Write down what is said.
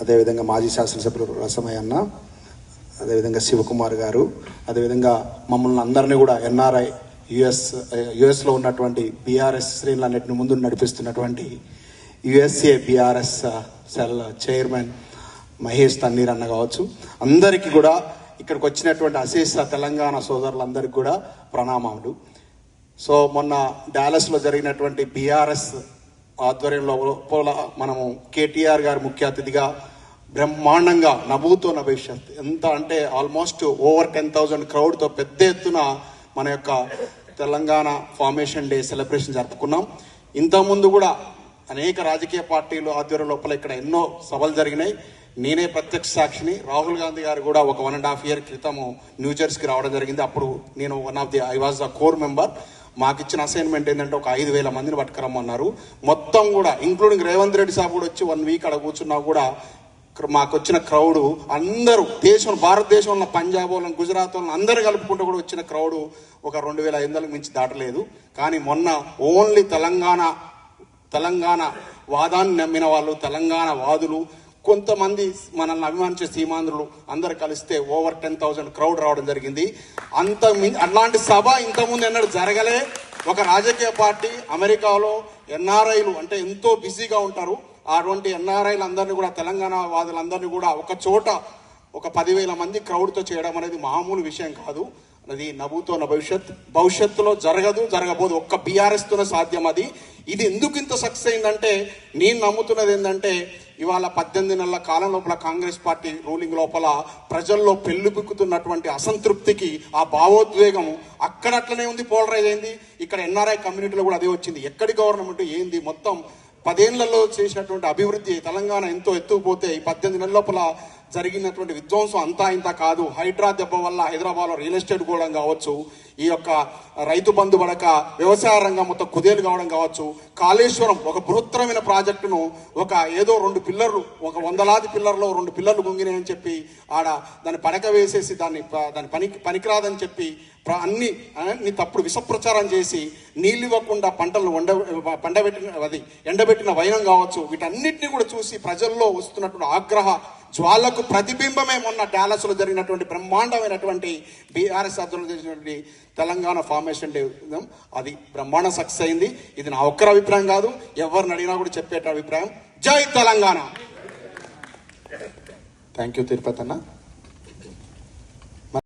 అదేవిధంగా మాజీ శాసనసభ్యులు రసమయ్య అన్న అదేవిధంగా శివకుమార్ గారు అదేవిధంగా మమ్మల్ని అందరినీ కూడా ఎన్ఆర్ఐ యుఎస్ యుఎస్లో ఉన్నటువంటి బీఆర్ఎస్ శ్రేణులన్నింటిని ముందు నడిపిస్తున్నటువంటి USA BRS cell chairman Mahesh Thanneer అన్న కావచ్చు. అందరికీ కూడా ఇక్కడికి వచ్చినటువంటి అశేష తెలంగాణ సోదరులందరికీ కూడా ప్రణామాలు. సో మొన్న డాలస్లో జరిగినటువంటి బీఆర్ఎస్ ఆధ్వర్యంలో మనము కేటీఆర్ గారు ముఖ్య అతిథిగా బ్రహ్మాండంగా నభూతో భవిష్యత్ ఎంత అంటే ఆల్మోస్ట్ ఓవర్ టెన్ థౌజండ్ క్రౌడ్తో పెద్ద ఎత్తున మన యొక్క తెలంగాణ ఫార్మేషన్ డే సెలబ్రేషన్ జరుపుకున్నాం. ఇంతకుముందు కూడా అనేక రాజకీయ పార్టీలు ఆధ్వర్యం లోపల ఇక్కడ ఎన్నో సభలు జరిగినాయి. నేనే ప్రత్యక్ష సాక్షిని. రాహుల్ గాంధీ గారు కూడా ఒక వన్ అండ్ హాఫ్ ఇయర్ క్రితము న్యూజెర్సీకి రావడం జరిగింది. అప్పుడు నేను one of the I was the core member. మాకు ఇచ్చిన అసైన్మెంట్ ఏంటంటే ఒక ఐదు వేల మందిని పట్టుకురమ్మన్నారు. మొత్తం కూడా ఇంక్లూడింగ్ రేవంత్ రెడ్డి సాబ్ కూడా వచ్చి వన్ వీక్ అక్కడ కూర్చున్నా కూడా మాకు వచ్చిన క్రౌడ్ అందరూ దేశం భారతదేశంలో పంజాబ్ వాళ్ళని గుజరాత్ వాళ్ళని అందరూ కలుపుకుంటూ కూడా వచ్చిన క్రౌడ్ ఒక రెండు వేల ఐదు వందలకు మించి దాటలేదు. కానీ మొన్న ఓన్లీ తెలంగాణ తెలంగాణ వాదాన్ని నమ్మిన వాళ్ళు తెలంగాణ వాదులు కొంతమంది మనల్ని అభిమానించే సీమాంధ్రులు అందరు కలిస్తే ఓవర్ టెన్ థౌజండ్ క్రౌడ్ రావడం జరిగింది. అంత అలాంటి సభ ఇంతకుముందు ఎన్నడూ జరగలే. ఒక రాజకీయ పార్టీ అమెరికాలో ఎన్ఆర్ఐలు అంటే ఎంతో బిజీగా ఉంటారు. అటువంటి ఎన్ఆర్ఐలు అందరినీ కూడా తెలంగాణ వాదులందరినీ కూడా ఒక చోట ఒక పదివేల మంది క్రౌడ్తో చేయడం అనేది మామూలు విషయం కాదు. అది నవ్వుతో నా భవిష్యత్ భవిష్యత్తులో జరగదు జరగబోదు. ఒక్క బీఆర్ఎస్తోనే సాధ్యం అది. ఇది ఎందుకు ఇంత సక్సెస్ అయిందంటే నేను నమ్ముతున్నది ఏంటంటే ఇవాళ పద్దెనిమిది నెలల కాలం లోపల కాంగ్రెస్ పార్టీ రూలింగ్ లోపల ప్రజల్లో పెళ్ళిబిక్కుతున్నటువంటి అసంతృప్తికి ఆ భావోద్వేగం అక్కడ అట్లనే ఉంది పోలరైజ్ అయింది. ఇక్కడ ఎన్ఆర్ఐ కమ్యూనిటీలో కూడా అదే వచ్చింది. ఎక్కడి గవర్నమెంట్ ఏంది? మొత్తం పదేళ్ళలో చేసినటువంటి అభివృద్ధి తెలంగాణ ఎంతో ఎత్తుకుపోతే ఈ పద్దెనిమిది నెలల లోపల జరిగినటువంటి విధ్వంసం అంతా ఇంత కాదు. హైడ్రా దెబ్బ వల్ల హైదరాబాద్లో రియల్ ఎస్టేట్ కూడా కావచ్చు ఈ యొక్క రైతు బంధు పడక వ్యవసాయ రంగం మొత్తం కుదేలు కావడం కావచ్చు. కాళేశ్వరం ఒక బృహత్తరమైన ప్రాజెక్టును ఒక ఏదో రెండు పిల్లర్లు ఒక వందలాది పిల్లర్లో రెండు పిల్లర్లు గుంగినాయని చెప్పి ఆడ దాన్ని పడక వేసేసి దాన్ని ప- దాని పనికి పనికిరాదని చెప్పి అన్ని అన్ని తప్పుడు విషప్రచారం చేసి నీళ్ళు ఇవ్వకుండా పంటలు వండ పండబెట్టిన అది ఎండబెట్టిన వైనం కావచ్చు. వీటన్నిటిని కూడా చూసి ప్రజల్లో వస్తున్నటువంటి ఆగ్రహ జ్వాలకు ప్రతిబింబమే మొన్న డాలస్లో జరిగినటువంటి బ్రహ్మాండమైనటువంటి బీఆర్ఎస్ ఆధ్వర్యంలో చేసినటువంటి తెలంగాణ ఫార్మేషన్ డే అది బ్రహ్మాండ సక్సెస్ అయింది. ఇది నా ఒక్కరి అభిప్రాయం కాదు. ఎవరిని అడిగినా కూడా చెప్పేట అభిప్రాయం. జై తెలంగాణ! థ్యాంక్ యూ తిరుపతి అన్న